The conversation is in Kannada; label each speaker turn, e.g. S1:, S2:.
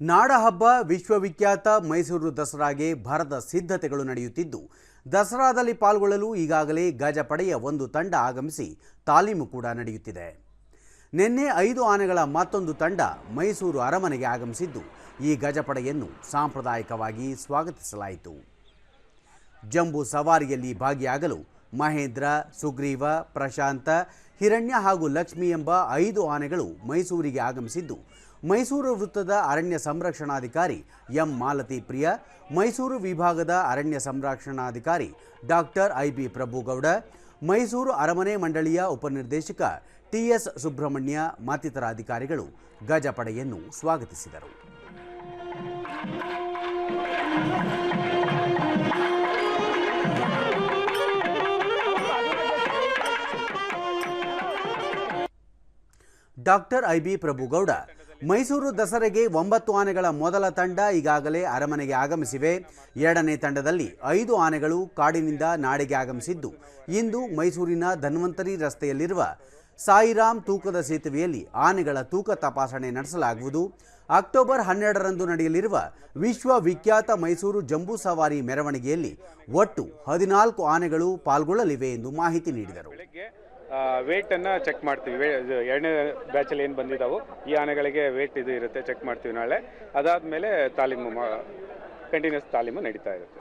S1: ನಾಡಹಬ್ಬ ವಿಶ್ವವಿಖ್ಯಾತ ಮೈಸೂರು ದಸರಾಗೆ ಭರದ ಸಿದ್ಧತೆಗಳು ನಡೆಯುತ್ತಿದ್ದು, ದಸರಾದಲ್ಲಿ ಪಾಲ್ಗೊಳ್ಳಲು ಈಗಾಗಲೇ ಗಜಪಡೆಯ ಒಂದು ತಂಡ ಆಗಮಿಸಿ ತಾಲೀಮು ಕೂಡ ನಡೆಯುತ್ತಿದೆ. ನಿನ್ನೆ ಐದು ಆನೆಗಳ ಮತ್ತೊಂದು ತಂಡ ಮೈಸೂರು ಅರಮನೆಗೆ ಆಗಮಿಸಿದ್ದು, ಈ ಗಜಪಡೆಯನ್ನು ಸಾಂಪ್ರದಾಯಿಕವಾಗಿ ಸ್ವಾಗತಿಸಲಾಯಿತು. ಜಂಬೂ ಸವಾರಿಯಲ್ಲಿ ಭಾಗಿಯಾಗಲು ಮಹೇಂದ್ರ, ಸುಗ್ರೀವ, ಪ್ರಶಾಂತ, ಹಿರಣ್ಯ ಹಾಗೂ ಲಕ್ಷ್ಮಿ ಎಂಬ ಐದು ಆನೆಗಳು ಮೈಸೂರಿಗೆ ಆಗಮಿಸಿದ್ದು. ಮೈಸೂರು ವೃತ್ತದ ಅರಣ್ಯ ಸಂರಕ್ಷಣಾಧಿಕಾರಿ ಎಂ. ಮಾಲತಿ ಪ್ರಿಯ, ಮೈಸೂರು ವಿಭಾಗದ ಅರಣ್ಯ ಸಂರಕ್ಷಣಾಧಿಕಾರಿ doctor I B Prabhugowda, Mysuru ಅರಮನೆ ಮಂಡಳಿಯ ಉಪನಿರ್ದೇಶಕ ಟಿಎಸ್ ಸುಬ್ರಹ್ಮಣ್ಯ ಮತ್ತಿತರ ಅಧಿಕಾರಿಗಳು ಗಜಪಡೆಯನ್ನು ಸ್ವಾಗತಿಸಿದರು. Doctor I B Prabhugowda. Mysuru ದಸರೆಗೆ ಒಂಬತ್ತು ಆನೆಗಳ ಮೊದಲ ತಂಡ ಈಗಾಗಲೇ ಅರಮನೆಗೆ ಆಗಮಿಸಿವೆ. ಎರಡನೇ ತಂಡದಲ್ಲಿ ಐದು ಆನೆಗಳು ಕಾಡಿನಿಂದ ನಾಡಿಗೆ ಆಗಮಿಸಿದ್ದು. ಇಂದು ಮೈಸೂರಿನ ಧನ್ವಂತರಿ ರಸ್ತೆಯಲ್ಲಿರುವ ಸಾಯಿರಾಮ್ ತೂಕದ ಸೇತುವೆಯಲ್ಲಿ ಆನೆಗಳ ತೂಕ ತಪಾಸಣೆ ನಡೆಸಲಾಗುವುದು. ಅಕ್ಟೋಬರ್ ಹನ್ನೆರಡರಂದು ನಡೆಯಲಿರುವ ವಿಶ್ವವಿಖ್ಯಾತ ಮೈಸೂರು ಜಂಬೂ ಸವಾರಿ ಮೆರವಣಿಗೆಯಲ್ಲಿ ಒಟ್ಟು ಹದಿನಾಲ್ಕು ಆನೆಗಳು ಪಾಲ್ಗೊಳ್ಳಲಿವೆ ಎಂದು ಮಾಹಿತಿ ನೀಡಿದರು.
S2: ಬೆಳಗ್ಗೆ ವೇಟ್ ಅನ್ನ ಚೆಕ್ ಮಾಡ್ತೀವಿ. ಎರಡನೇ ಬ್ಯಾಚಲ್ಲಿ ಏನು ಬಂದಿದ್ದಾವೆ ಈ ಆನೆಗಳಿಗೆ ವೇಟ್ ಇದು ಇರುತ್ತೆ ಚೆಕ್ ಮಾಡ್ತೀವಿ ನಾಳೆ. ಅದಾದ್ಮೇಲೆ ತಾಲೀಮು ಕಂಟಿನ್ಯೂಸ್ ತಾಲೀಮು ನಡೀತಾ ಇರುತ್ತೆ.